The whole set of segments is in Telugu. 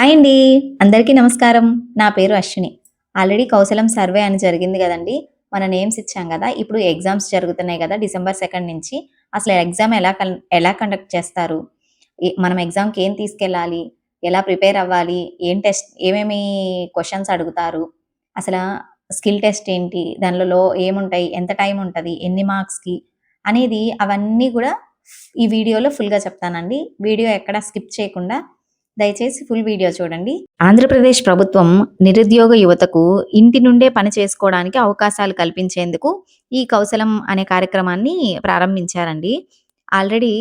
హాయ్ అండి. అందరికీ నమస్కారం. నా పేరు అశ్విని. ఆల్రెడీ కౌశలం సర్వే అని జరిగింది కదండి. మన నేమ్స్ ఇచ్చాం కదా. ఇప్పుడు ఎగ్జామ్స్ జరుగుతున్నాయి కదా డిసెంబర్ సెకండ్ నుంచి. అసలు ఎగ్జామ్ ఎలా కన్ ఎలా కండక్ట్ చేస్తారు? మనం ఎగ్జామ్కి ఏం తీసుకెళ్ళాలి? ఎలా ప్రిపేర్ అవ్వాలి? ఏం టెస్ట్ ఏమేమి క్వశ్చన్స్ అడుగుతారు? అసలు స్కిల్ టెస్ట్ ఏంటి? దానిలో ఏముంటాయి? ఎంత టైం ఉంటుంది? ఎన్ని మార్క్స్కి? అనేది అవన్నీ కూడా ఈ వీడియోలో ఫుల్గా చెప్తానండి. వీడియో ఎక్కడ స్కిప్ చేయకుండా దయచేసి ఫుల్ వీడియో చూడండి. ఆంధ్రప్రదేశ్ ప్రభుత్వం నిరుద్యోగ యువతకు ఇంటి నుండే పని చేసుకోవడానికి అవకాశాలు కల్పించేందుకు ఈ కౌశలం అనే కార్యక్రమాన్ని ప్రారంభించారండి. ఆల్రెడీ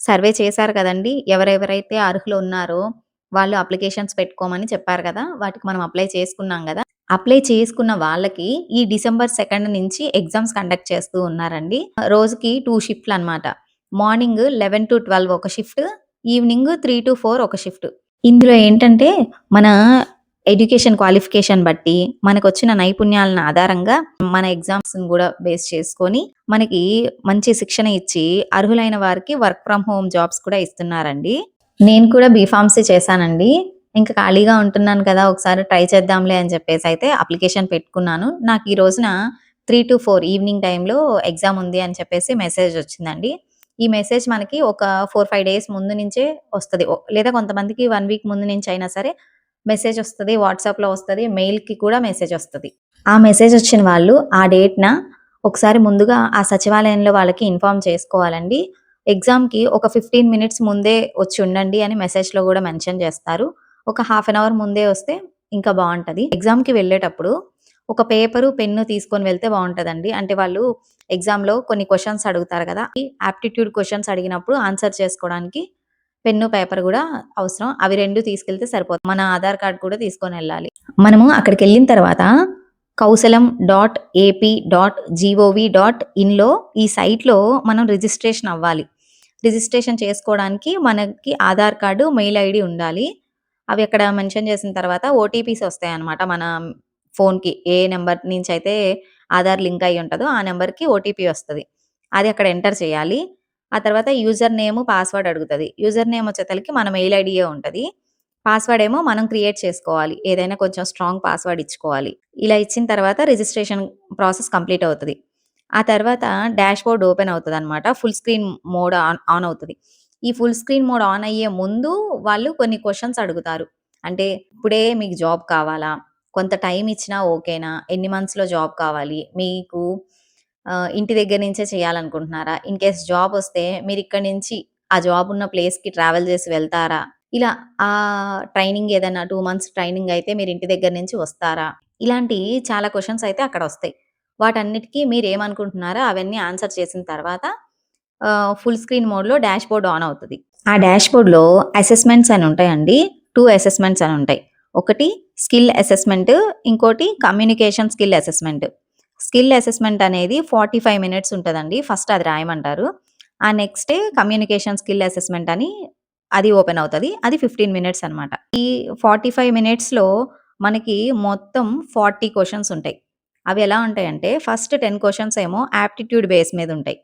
సర్వే చేశారు కదండి. ఎవరెవరైతే అర్హులు ఉన్నారో వాళ్ళు అప్లికేషన్స్ పెట్టుకోమని చెప్పారు కదా. వాటికి మనం అప్లై చేసుకున్నాం కదా. అప్లై చేసుకున్న వాళ్ళకి ఈ డిసెంబర్ సెకండ్ నుంచి ఎగ్జామ్స్ కండక్ట్ చేస్తూ ఉన్నారండి. రోజుకి టూ షిఫ్ట్లు అన్నమాట మార్నింగ్ లెవెన్ టు ట్వెల్వ్ ఒక shift evening three to four ఒక షిఫ్ట్. ఇందులో ఏంటంటే మన ఎడ్యుకేషన్ క్వాలిఫికేషన్ బట్టి మనకు వచ్చిన నైపుణ్యాలను ఆధారంగా మన ఎగ్జామ్స్ కూడా బేస్ చేసుకొని మనకి మంచి శిక్షణ ఇచ్చి అర్హులైన వారికి వర్క్ ఫ్రమ్ హోమ్ జాబ్స్ కూడా ఇస్తున్నారండి. నేను కూడా బీఫార్మసీ చేశానండి. ఇంకా ఖాళీగా ఉంటున్నాను కదా ఒకసారి ట్రై చేద్దాంలే అని చెప్పేసి అయితే అప్లికేషన్ పెట్టుకున్నాను. నాకు ఈ రోజున త్రీ టు ఫోర్ ఈవినింగ్ టైంలో ఎగ్జామ్ ఉంది అని చెప్పేసి మెసేజ్ వచ్చిందండి. ఈ మెసేజ్ మనకి ఒక ఫోర్ ఫైవ్ డేస్ ముందు నుంచే వస్తుంది. లేదా కొంతమందికి వన్ వీక్ ముందు నుంచి అయినా సరే మెసేజ్ వస్తుంది వాట్సాప్లో వస్తుంది మెయిల్కి కూడా మెసేజ్ వస్తుంది. ఆ మెసేజ్ వచ్చిన వాళ్ళు ఆ డేట్న ఒకసారి ముందుగా ఆ సచివాలయంలో వాళ్ళకి ఇన్ఫార్మ్ చేసుకోవాలండి. ఎగ్జామ్కి ఒక ఫిఫ్టీన్ మినిట్స్ ముందే వచ్చి ఉండండి అని మెసేజ్లో కూడా మెన్షన్ చేస్తారు. ఒక హాఫ్ అన్ అవర్ ముందే వస్తే ఇంకా బాగుంటుంది. ఎగ్జామ్కి వెళ్ళేటప్పుడు ఒక పేపరు పెన్ను తీసుకొని వెళ్తే బాగుంటుందండి. అంటే వాళ్ళు ఎగ్జామ్లో కొన్ని క్వశ్చన్స్ అడుగుతారు కదా ఈ ఆప్టిట్యూడ్ క్వశ్చన్స్ అడిగినప్పుడు ఆన్సర్ చేసుకోవడానికి పెన్ను పేపర్ కూడా అవసరం. అవి రెండు తీసుకెళ్తే సరిపోతుంది. మన ఆధార్ కార్డ్ కూడా తీసుకొని వెళ్ళాలి. మనము అక్కడికి వెళ్ళిన తర్వాత Kaushalam dot AP dot gov dot ఇన్లో ఈ సైట్లో మనం రిజిస్ట్రేషన్ అవ్వాలి. రిజిస్ట్రేషన్ చేసుకోవడానికి మనకి ఆధార్ కార్డు మెయిల్ ఐడి ఉండాలి. అవి అక్కడ మెన్షన్ చేసిన తర్వాత ఓటీపీస్ వస్తాయి అన్నమాట మన ఫోన్కి ఏ నెంబర్ నుంచి అయితే ఆధార్ లింక్ అయి ఉంటుందో ఆ నెంబర్కి ఓటీపీ వస్తుంది. అది అక్కడ ఎంటర్ చేయాలి. ఆ తర్వాత యూజర్ నేమ్ పాస్వర్డ్ అడుగుతుంది. యూజర్ నేమ్ వచ్చేతలకి మన మెయిల్ ఐడియే ఉంటుంది. పాస్వర్డ్ ఏమో మనం క్రియేట్ చేసుకోవాలి. ఏదైనా కొంచెం స్ట్రాంగ్ పాస్వర్డ్ ఇచ్చుకోవాలి. ఇలా ఇచ్చిన తర్వాత రిజిస్ట్రేషన్ ప్రాసెస్ కంప్లీట్ అవుతుంది. ఆ తర్వాత డాష్ బోర్డ్ ఓపెన్ అవుతుంది అనమాట full screen mode on on అవుతుంది. ఈ ఫుల్ స్క్రీన్ మోడ్ ఆన్ అయ్యే ముందు వాళ్ళు కొన్ని క్వశ్చన్స్ అడుగుతారు. అంటే ఇప్పుడే మీకు జాబ్ కావాలా? కొంత టైం ఇచ్చినా ఓకేనా? ఎన్ని మంత్స్లో జాబ్ కావాలి? మీకు ఇంటి దగ్గర నుంచే చేయాలనుకుంటున్నారా? ఇన్ కేస్ జాబ్ వస్తే మీరు ఇక్కడ నుంచి ఆ జాబ్ ఉన్న ప్లేస్కి ట్రావెల్ చేసి వెళ్తారా? ఇలా ఆ ట్రైనింగ్ ఏదైనా టూ మంత్స్ ట్రైనింగ్ అయితే మీరు ఇంటి దగ్గర నుంచి వస్తారా? ఇలాంటి చాలా క్వశ్చన్స్ అయితే అక్కడ వస్తాయి. వాటన్నిటికీ మీరు ఏమనుకుంటున్నారో అవన్నీ ఆన్సర్ చేసిన తర్వాత ఫుల్ స్క్రీన్ మోడ్లో డాష్ బోర్డ్ ఆన్ అవుతుంది. ఆ డాష్ బోర్డ్లో అసెస్మెంట్స్ అని ఉంటాయండి. టూ అసెస్మెంట్స్ అని ఉంటాయి. ఒకటి స్కిల్ అసెస్మెంట్ ఇంకోటి communication skill assessment. Skill assessment అనేది ఫార్టీ ఫైవ్ మినిట్స్ ఉంటుందండి ఫస్ట్ అది రాయమంటారు. ఆ నెక్స్ట్ కమ్యూనికేషన్ స్కిల్ అసెస్మెంట్ అని అది ఓపెన్ అవుతుంది అది ఫిఫ్టీన్ మినిట్స్ అన్నమాట. ఈ ఫార్టీ ఫైవ్ మినిట్స్లో మనకి మొత్తం ఫార్టీ క్వశ్చన్స్ ఉంటాయి. అవి ఎలా ఉంటాయంటే ఫస్ట్ టెన్ క్వశ్చన్స్ ఏమో యాప్టిట్యూడ్ బేస్ మీద ఉంటాయి.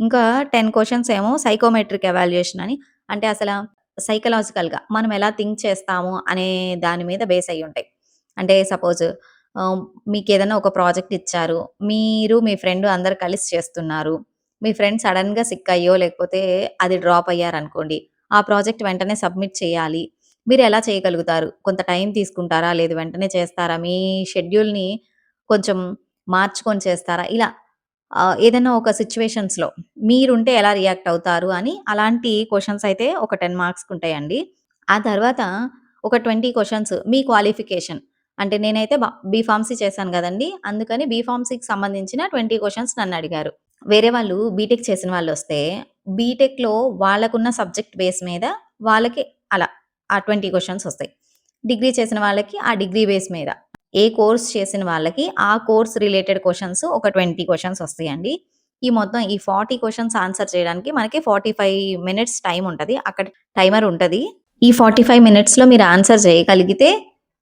ఇంకా టెన్ క్వశ్చన్స్ ఏమో సైకోమెట్రిక్ ఎవాల్యుయేషన్ అని అంటే అసలు సైకలాజికల్గా మనం ఎలా థింక్ చేస్తాము అనే దాని మీద బేస్ అయ్యి ఉంటాయి. అంటే సపోజ్ మీకు ఏదైనా ఒక ప్రాజెక్ట్ ఇచ్చారు మీరు మీ ఫ్రెండ్ అందరు కలిసి చేస్తున్నారు మీ ఫ్రెండ్ సడన్గా సిక్ అయ్యో లేకపోతే అది డ్రాప్ అయ్యారు అనుకోండి ఆ ప్రాజెక్ట్ వెంటనే సబ్మిట్ చేయాలి. మీరు ఎలా చేయగలుగుతారు? కొంత టైం తీసుకుంటారా? లేదు వెంటనే చేస్తారా? మీ షెడ్యూల్ని కొంచెం మార్చుకొని చేస్తారా? ఇలా ఏదైనా ఒక సిచ్యువేషన్స్లో మీరుంటే ఎలా రియాక్ట్ అవుతారు అని అలాంటి క్వశ్చన్స్ అయితే ఒక టెన్ మార్క్స్కి ఉంటాయండి. ఆ తర్వాత ఒక ట్వంటీ క్వశ్చన్స్ మీ క్వాలిఫికేషన్ అంటే నేనైతే బీఫార్మసీ చేశాను కదండి. అందుకని బీఫార్మసీకి సంబంధించిన ట్వంటీ క్వశ్చన్స్ నన్ను అడిగారు. వేరే వాళ్ళు బీటెక్ చేసిన వాళ్ళు వస్తే బీటెక్లో వాళ్ళకున్న సబ్జెక్ట్ బేస్ మీద వాళ్ళకి అలా ఆ ట్వంటీ క్వశ్చన్స్ వస్తాయి. డిగ్రీ చేసిన వాళ్ళకి ఆ డిగ్రీ బేస్ మీద. ఏ కోర్స్ చేసిన వాళ్ళకి ఆ కోర్స్ రిలేటెడ్ క్వశ్చన్స్ ఒక ట్వంటీ క్వశ్చన్స్ వస్తాయండి. ఈ మొత్తం ఈ ఫార్టీ క్వశ్చన్స్ ఆన్సర్ చేయడానికి మనకి ఫార్టీ ఫైవ్ మినిట్స్ టైం ఉంటుంది. అక్కడ టైమర్ ఉంటుంది. ఈ ఫార్టీ ఫైవ్ మినిట్స్లో మీరు ఆన్సర్ చేయగలిగితే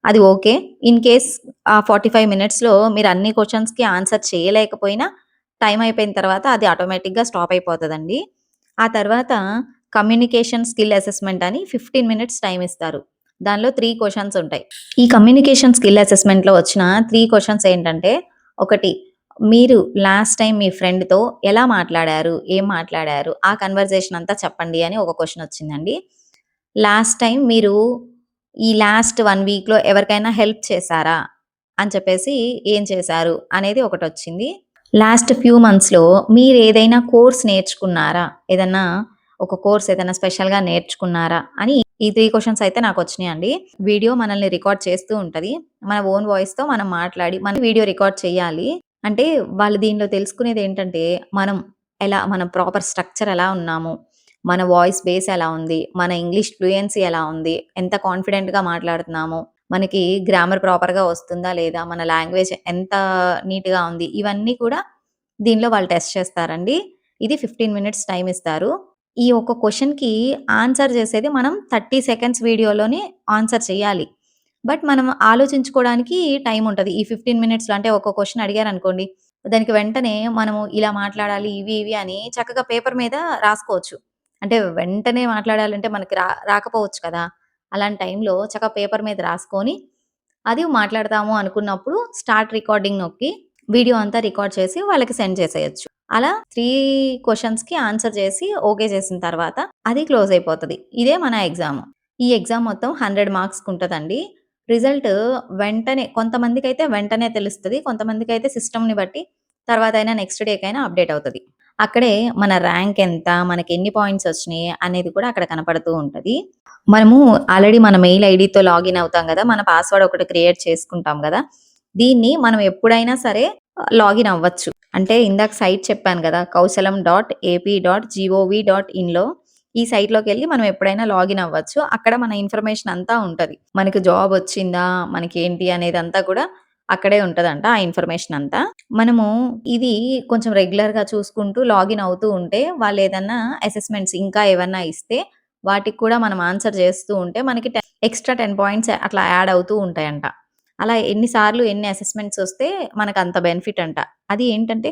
అది ఓకే. ఇన్ కేస్ ఆ ఫార్టీ ఫైవ్ మినిట్స్లో మీరు అన్ని క్వశ్చన్స్కి ఆన్సర్ చేయలేకపోయినా టైం అయిపోయిన తర్వాత అది ఆటోమేటిక్గా స్టాప్ అయిపోతుందండి. ఆ తర్వాత కమ్యూనికేషన్ స్కిల్ అసెస్మెంట్ అని ఫిఫ్టీన్ మినిట్స్ టైం ఇస్తారు. దానిలో త్రీ క్వశ్చన్స్ ఉంటాయి. ఈ కమ్యూనికేషన్ స్కిల్ అసెస్మెంట్‌లో వచ్చిన త్రీ క్వశ్చన్స్ ఏంటంటే, ఒకటి మీరు లాస్ట్ టైం మీ ఫ్రెండ్‌తో ఎలా మాట్లాడారు? ఏం మాట్లాడారు? ఆ కన్వర్జేషన్ అంతా చెప్పండి అని ఒక క్వశ్చన్ వచ్చిందండి. లాస్ట్ టైం మీరు ఈ లాస్ట్ వన్ వీక్‌లో ఎవరికైనా హెల్ప్ చేశారా? అని చెప్పేసి ఏం చేశారు? అనేది ఒకటి వచ్చింది లాస్ట్ ఫ్యూ మంత్స్‌లో మీరు ఏదైనా కోర్స్ నేర్చుకున్నారా? ఏదన్నా ఒక కోర్స్ ఏదైనా స్పెషల్‌గా నేర్చుకున్నారా? అని ఈ త్రీ క్వశ్చన్స్ అయితే నాకు వచ్చినాయి అండి వీడియో మనల్ని రికార్డ్ చేస్తూ ఉంటది. మన ఓన్ వాయిస్‌తో మనం మాట్లాడి మన వీడియో రికార్డ్ చేయాలి. అంటే వాళ్ళు దీనిలో తెలుసుకునేది ఏంటంటే మనం ఎలా మన ప్రాపర్ స్ట్రక్చర్ ఎలా ఉన్నాము? మన వాయిస్ బేస్ ఎలా ఉంది? మన ఇంగ్లీష్ ఫ్లూయెన్సీ ఎలా ఉంది? ఎంత కాన్ఫిడెంట్‌గా మాట్లాడుతున్నాము? మనకి గ్రామర్ ప్రాపర్‌గా వస్తుందా? లేదా? మన లాంగ్వేజ్ ఎంత నీట్‌గా ఉంది? ఇవన్నీ కూడా దీనిలో వాళ్ళు టెస్ట్ చేస్తారండి. ఇది 15 మినిట్స్ టైం ఇస్తారు. ఈ ఒక్క క్వశ్చన్కి ఆన్సర్ చేసేది మనం 30 సెకండ్స్ వీడియోలోనే ఆన్సర్ చేయాలి. బట్ మనం ఆలోచించుకోవడానికి టైం ఉంటుంది ఈ 15 మినిట్స్‌లో అంటే ఒక క్వశ్చన్ అడిగారు అనుకోండి దానికి వెంటనే మనము ఇలా మాట్లాడాలి ఇవి, ఇవి అని చక్కగా పేపర్ మీద రాసుకోవచ్చు. అంటే వెంటనే మాట్లాడాలంటే మనకి రా రాకపోవచ్చు కదా! అలాంటి టైంలో చక్కగా పేపర్ మీద రాసుకొని, అది మాట్లాడతాము అనుకున్నప్పుడు స్టార్ట్ రికార్డింగ్ నొక్కి, వీడియో అంతా రికార్డ్ చేసి వాళ్ళకి సెండ్ చేసేయొచ్చు. అలా త్రీ క్వశ్చన్స్కి ఆన్సర్ చేసి ఓకే చేసిన తర్వాత అది క్లోజ్ అయిపోతది. ఇదే మన ఎగ్జామ్. ఈ ఎగ్జామ్ మొత్తం హండ్రెడ్ మార్క్స్కి ఉంటుందండి రిజల్ట్ వెంటనే కొంతమందికి అయితే వెంటనే తెలుస్తది. అయితే సిస్టమ్‌ని బట్టి తర్వాత అయినా నెక్స్ట్ డేకైనా అప్డేట్ అవుతది. అక్కడే మన ర్యాంక్ ఎంత? మనకి ఎన్ని పాయింట్స్ వచ్చినాయి అనేది కూడా అక్కడ కనపడుతూ ఉంటది. మనము ఆల్రెడీ మన మెయిల్ ఐడితో లాగిన్ అవుతాం కదా మన పాస్‌వర్డ్ ఒకటి క్రియేట్ చేసుకుంటాం కదా దీన్ని మనం ఎప్పుడైనా సరే లాగిన్ అవ్వచ్చు. అంటే ఇందాక సైట్ చెప్పాను కదా Kaushalam dot AP dot gov dot ఇన్‌లో ఈ సైట్‌లోకెళ్ళి మనం ఎప్పుడైనా లాగిన్ అవ్వచ్చు. అక్కడ మన ఇన్ఫర్మేషన్ అంతా ఉంటది. మనకి జాబ్ వచ్చిందా? మనకి ఏంటి అనేది అంతా కూడా అక్కడే ఉంటదంట. ఆ ఇన్ఫర్మేషన్ అంతా. మనము ఇది కొంచెం రెగ్యులర్‌గా చూసుకుంటూ లాగిన్ అవుతూ ఉంటే వాళ్ళు ఏదన్నా అసెస్మెంట్స్ ఇంకా ఏమన్నా ఇస్తే వాటికి కూడా మనం ఆన్సర్ చేస్తూ ఉంటే మనకి ఎక్స్‌ట్రా 10 పాయింట్స్ అట్లా యాడ్ అవుతూ ఉంటాయంట. అలా ఎన్ని సార్లు ఎన్ని అసెస్మెంట్స్ వస్తే మనకు అంత బెనిఫిట్ అంట. అది ఏంటంటే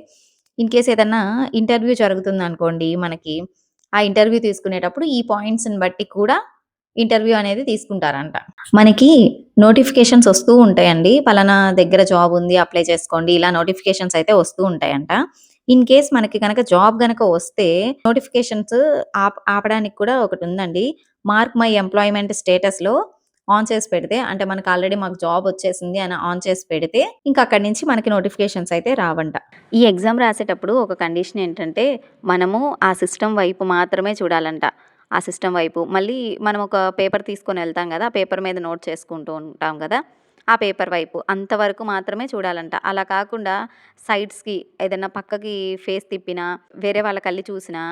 ఇన్ కేస్ ఏదన్నా ఇంటర్వ్యూ జరుగుతుందనుకోండి మనకి. ఆ ఇంటర్వ్యూ తీసుకునేటప్పుడు ఈ పాయింట్స్‌ని బట్టి కూడా ఇంటర్వ్యూ అనేది తీసుకుంటారంట. మనకి నోటిఫికేషన్స్ వస్తూ ఉంటాయండి. పలానా దగ్గర జాబ్ ఉంది. అప్లై చేసుకోండి. ఇలా నోటిఫికేషన్స్ అయితే వస్తూ ఉంటాయంట. ఇన్‌కేస్ మనకి గనక జాబ్ గనక వస్తే నోటిఫికేషన్స్ ఆప్ ఆపడానికి కూడా ఒకటి ఉందండి మార్క్ మై ఎంప్లాయ్‌మెంట్ స్టేటస్‌లో ఆన్ చేసి పెడితే అంటే మనకు ఆల్రెడీ మాకు జాబ్ వచ్చేసింది అని ఆన్ చేసి పెడితే ఇంకా అక్కడి నుంచి మనకి నోటిఫికేషన్స్ అయితే రావంట. ఈ ఎగ్జామ్ రాసేటప్పుడు ఒక కండిషన్ ఏంటంటే మనము ఆ సిస్టమ్ వైపు మాత్రమే చూడాలంట. ఆ సిస్టమ్ వైపు. మళ్ళీ మనం ఒక పేపర్ తీసుకొని వెళ్తాం కదా ఆ పేపర్ మీద నోట్ చేసుకుంటూ ఉంటాం కదా ఆ పేపర్ వైపు. అంతవరకు మాత్రమే చూడాలంట. అలా కాకుండా సైడ్స్‌కి ఏదైనా పక్కకి ఫేస్ తిప్పినా, వేరే వాళ్ళ కళ్ళి చూసినా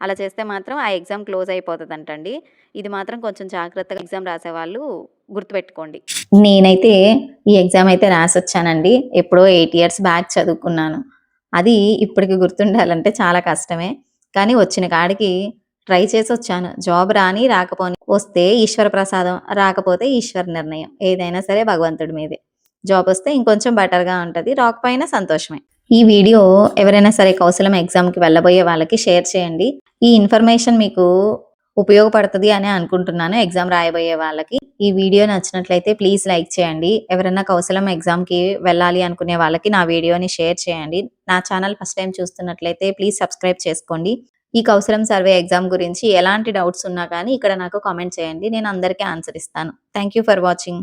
అలా చేస్తే మాత్రం ఆ ఎగ్జామ్ క్లోజ్ అయిపోతదంటండి. ఇది మాత్రం కొంచెం జాగ్రత్తగా ఎగ్జామ్ రాసేవాళ్ళు గుర్తుపెట్టుకోండి. నేనైతే ఈ ఎగ్జామ్ అయితే రాసొచ్చానండి. ఎప్పుడో ఎయిట్ ఇయర్స్ బ్యాక్ చదువుకున్నాను. అది ఇప్పటికి గుర్తుండాలంటే చాలా కష్టమే. కానీ వచ్చిన కాడికి ట్రై చేసి వచ్చాను జాబ్ రాని, రాకపోని వస్తే ఈశ్వర ప్రసాదం, రాకపోతే ఈశ్వర నిర్ణయం. ఏదైనా సరే భగవంతుడి మీదే. జాబ్ వస్తే ఇంకొంచెం బెటర్‌గా ఉంటుంది రాకపోయినా సంతోషమే. ఈ వీడియో ఎవరైనా సరే కౌశలం ఎగ్జామ్‌కి వెళ్ళబోయే వాళ్ళకి షేర్ చేయండి. ఈ ఇన్ఫర్మేషన్ మీకు ఉపయోగపడుతుంది అని అనుకుంటున్నాను ఎగ్జామ్ రాయబోయే వాళ్ళకి. ఈ వీడియో నచ్చినట్లయితే ప్లీజ్ లైక్ చేయండి. ఎవరైనా కౌశలం ఎగ్జామ్‌కి వెళ్ళాలి అనుకునే వాళ్ళకి నా వీడియోని షేర్ చేయండి. నా ఛానల్ ఫస్ట్ టైం చూస్తున్నట్లయితే ప్లీజ్ సబ్స్క్రైబ్ చేసుకోండి. ఈ కౌశలం సర్వే ఎగ్జామ్ గురించి ఎలాంటి డౌట్స్ ఉన్నా కానీ ఇక్కడ నాకు కామెంట్ చేయండి. నేను అందరికీ ఆన్సర్ ఇస్తాను. Thank you for watching.